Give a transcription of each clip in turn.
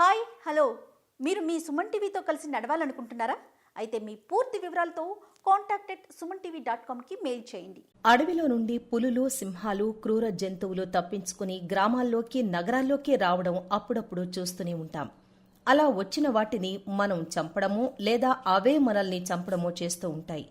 Hi hello. మీరు మీ సుమన్ టీవీతో కలిసి నడవాలనుకుంటున్నారా? అయితే మీ పూర్తి వివరాలతో కాంటాక్టెడ్ సుమన్ టీవీ డాట్ కామ్కి మెయిల్ చేయండి. అడవిలో నుండి పులులు సింహాలు క్రూర జంతువులు తప్పించుకుని గ్రామాల్లోకి నగరాల్లోకి రావడం అప్పుడప్పుడు చూస్తూనే ఉంటాం. అలా వచ్చిన వాటిని మనం చంపడమో లేదా అవే మనల్ని చంపడమో చేస్తూ ఉంటాయి.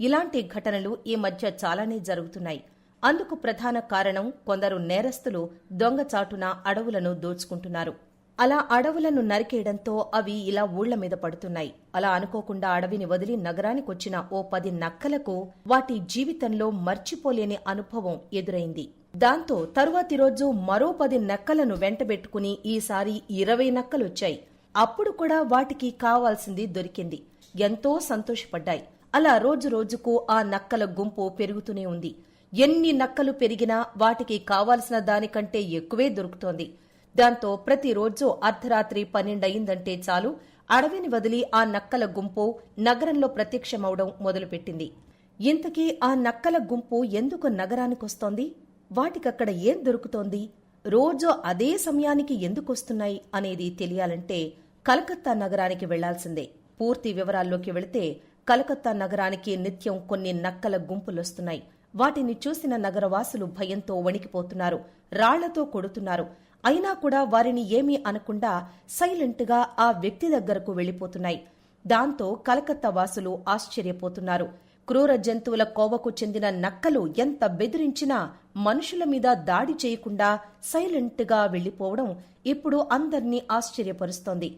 ఇలాంటి ఘటనలు ఈ మధ్య చాలానే జరుగుతున్నాయి. అందుకు ప్రధాన కారణం కొందరు నేరస్తులు దొంగచాటున అడవులను దోచుకుంటున్నారు. అలా అడవులను నరికేయడంతో అవి ఇలా ఊళ్ళ మీద పడుతున్నాయి. అలా అనుకోకుండా అడవిని వదిలి నగరానికొచ్చిన ఓ పది నక్కలకు వాటి జీవితంలో మర్చిపోలేని అనుభవం ఎదురైంది. దాంతో తరువాతి రోజు మరో పది నక్కలను వెంటబెట్టుకుని ఈసారి ఇరవై నక్కలొచ్చాయి. అప్పుడు కూడా వాటికి కావాల్సింది దొరికింది. ఎంతో సంతోషపడ్డాయి. అలా రోజు రోజుకు ఆ నక్కల గుంపు పెరుగుతూనే ఉంది. ఎన్ని నక్కలు పెరిగినా వాటికి కావాల్సిన దానికంటే ఎక్కువే దొరుకుతోంది. దాంతో ప్రతిరోజు అర్ధరాత్రి పన్నెండయిందంటే చాలు. అడవిని వదిలి ఆ నక్కల గుంపు నగరంలో ప్రత్యక్షమవడం మొదలుపెట్టింది. ఇంతకీ ఆ నక్కల గుంపు ఎందుకు నగరానికొస్తోంది? వాటికక్కడ ఏం దొరుకుతోంది? రోజు అదే సమయానికి ఎందుకొస్తున్నాయి అనేది తెలియాలంటే కలకత్తా నగరానికి వెళ్ళాల్సిందే. పూర్తి వివరాల్లోకి వెళితే కలకత్తా నగరానికి నిత్యం కొన్ని నక్కల గుంపులొస్తున్నాయి. వాటిని చూసిన నగరవాసులు భయంతో వణికిపోతున్నారు. రాళ్ళతో కొడుతున్నారు. అయినా కూడా వారిని ఏమీ అనకుండా సైలెంట్గా ఆ వ్యక్తి దగ్గరకు వెళ్ళిపోతున్నాయి దాంతో కలకత్తా వాసులు ఆశ్చర్యపోతున్నారు. క్రూర జంతువుల కోవకు చెందిన నక్కలు ఎంత బెదిరించినా మనుషుల మీద దాడి చేయకుండా సైలెంట్గా వెళ్ళిపోవడం ఇప్పుడు అందర్నీ ఆశ్చర్యపరుస్తోంది.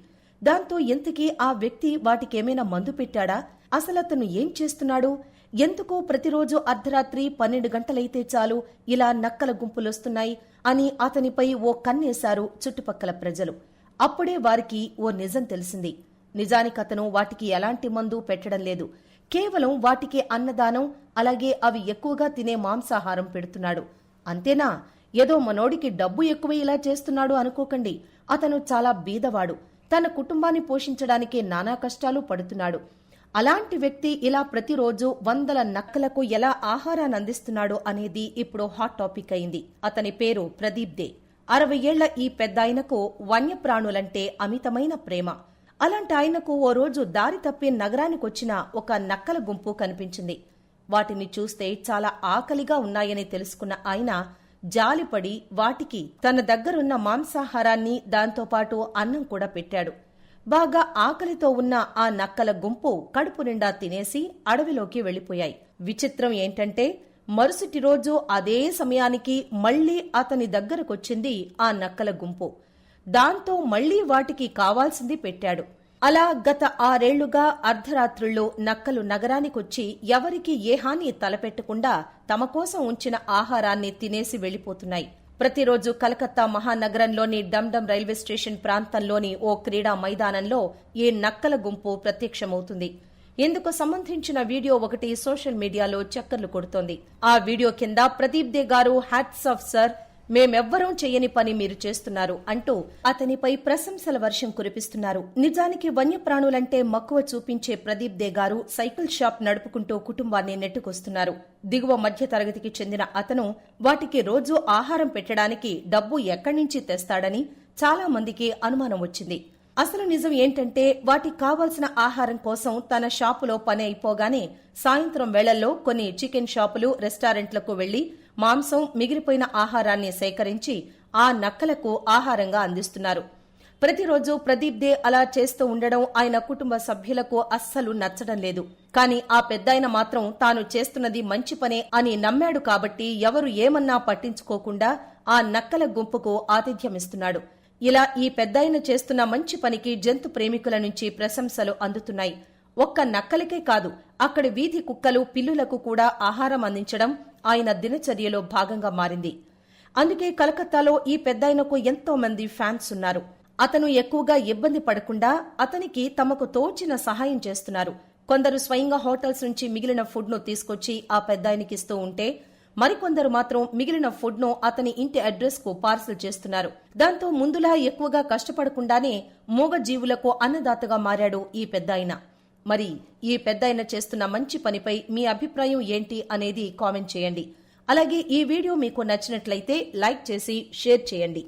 దాంతో ఇంతకీ ఆ వ్యక్తి వాటికేమైనా మందు పెట్టాడా? అసలతను ఏం చేస్తున్నాడు? ఎందుకో ప్రతిరోజు అర్ధరాత్రి పన్నెండు గంటలైతే చాలు ఇలా నక్కల గుంపులొస్తున్నాయి అని అతనిపై ఓ కన్నేశారు చుట్టుపక్కల ప్రజలు. అప్పుడే వారికి ఓ నిజం తెలిసింది. నిజానికి అతను వాటికి ఎలాంటి మందు పెట్టడం లేదు. కేవలం వాటికి అన్నదానం అలాగే అవి ఎక్కువగా తినే మాంసాహారం పెడుతున్నాడు. అంతేనా? ఏదో మనోడికి డబ్బు ఎక్కువ ఇలా చేస్తున్నాడు అనుకోకండి. అతను చాలా బీదవాడు. తన కుటుంబాన్ని పోషించడానికే నానా కష్టాలు పడుతున్నాడు. అలాంటి వ్యక్తి ఇలా ప్రతిరోజు వందల నక్కలకు ఎలా ఆహారాన్ని అందిస్తున్నాడు అనేది ఇప్పుడు హాట్ టాపిక్ అయింది. అతని పేరు ప్రదీప్ దే. అరవై ఏళ్ళ ఈ పెద్దాయనకు వన్యప్రాణులంటే అమితమైన ప్రేమ. అలాంటి ఆయనకు ఓ రోజు దారి తప్పి నగరానికొచ్చిన ఒక నక్కల గుంపు కనిపించింది. వాటిని చూస్తే చాలా ఆకలిగా ఉన్నాయని తెలుసుకున్న ఆయన జాలిపడి వాటికి తన దగ్గరున్న మాంసాహారాన్ని దాంతోపాటు అన్నం కూడా పెట్టాడు. బాగా ఆకలితో ఉన్న ఆ నక్కల గుంపు కడుపు నిండా తినేసి అడవిలోకి వెళ్ళిపోయాయి విచిత్రం ఏంటంటే మరుసటి రోజు అదే సమయానికి మళ్ళీ అతని దగ్గరకొచ్చింది ఆ నక్కల గుంపు. దాంతో మళ్ళీ వాటికి కావాల్సింది పెట్టాడు. అలా గత ఆరేళ్ళుగా అర్ధరాత్రుల్లో నక్కలు నగరానికొచ్చి ఎవరికి ఏ హాని తలపెట్టకుండా తమ కోసం ఉంచిన ఆహారాన్ని తినేసి వెళ్ళిపోతున్నాయి ప్రతిరోజు కలకత్తా మహానగరంలోని డమ్డమ్ రైల్వే స్టేషన్ ప్రాంతంలోని ఓ క్రీడా మైదానంలో ఈ నక్కల గుంపు ప్రత్యక్షమవుతుంది. ఇందుకు సంబంధించిన వీడియో ఒకటి సోషల్ మీడియాలో చక్కర్లు కొడుతోంది. ఆ వీడియో కింద Pradeep Dey garu hats off sir మేమెవ్వరం చేయని పని మీరు చేస్తున్నారు అంటూ అతనిపై ప్రశంసల వర్షం కురిపిస్తున్నారు. నిజానికి వన్యప్రాణులంటే మక్కువ చూపించే ప్రదీప్ దే గారు సైకిల్ షాప్ నడుపుకుంటూ కుటుంబాన్ని నెట్టుకొస్తున్నారు. దిగువ మధ్య తరగతికి చెందిన అతను వాటికి రోజూ ఆహారం పెట్టడానికి డబ్బు ఎక్కడి నుంచి తెస్తాడని చాలా మందికి అనుమానం వచ్చింది. అసలు నిజం ఏంటంటే వాటికి కావాల్సిన ఆహారం కోసం తన షాపులో పని అయిపోగానే సాయంత్రం వేళల్లో కొన్ని చికెన్ షాపులు రెస్టారెంట్లకు వెళ్ళి మాంసం మిగిలిపోయిన ఆహారాన్ని సేకరించి ఆ నక్కలకు ఆహారంగా అందిస్తున్నారు. ప్రతిరోజు ప్రదీప్ దే అలా చేస్తూ ఉండడం ఆయన కుటుంబ సభ్యులకు అస్సలు నచ్చడం లేదు. కానీ ఆ పెద్దాయన మాత్రం తాను చేస్తున్నది మంచి పనే అని నమ్మాడు కాబట్టి ఎవరు ఏమన్నా పట్టించుకోకుండా ఆ నక్కల గుంపుకు ఆతిథ్యమిస్తున్నాడు ఇలా ఈ పెద్దాయన చేస్తున్న మంచి పనికి జంతు ప్రేమికుల నుంచి ప్రశంసలు అందుతున్నాయి. ఒక్క నక్కలకే కాదు అక్కడి వీధి కుక్కలు పిల్లులకు కూడా ఆహారం అందించడం ఆయన దినచర్యలో భాగంగా మారింది. అందుకే కలకత్తాలో ఈ పెద్దాయనకు ఎంతో మంది ఫ్యాన్స్ ఉన్నారు. అతను ఎక్కువగా ఇబ్బంది పడకుండా అతనికి తమకు తోచిన సహాయం చేస్తున్నారు. కొందరు స్వయంగా హోటల్స్ నుంచి మిగిలిన ఫుడ్ను తీసుకొచ్చి ఆ పెద్దాయనికి ఇస్తూ ఉంటే మరికొందరు మాత్రం మిగిలిన ఫుడ్ను అతని ఇంటి అడ్రస్కు పార్సల్ చేస్తున్నారు. దాంతో ముందులా ఎక్కువగా కష్టపడకుండానే మూగజీవులకు అన్నదాతగా మారాడు ఈ పెద్దాయన. మరి ఈ పెద్దాయన చేస్తున్న మంచి పనిపై మీ అభిప్రాయం ఏంటి అనేది కామెంట్ చేయండి. అలాగే ఈ వీడియో మీకు నచ్చినట్లయితే లైక్ చేసి షేర్ చేయండి.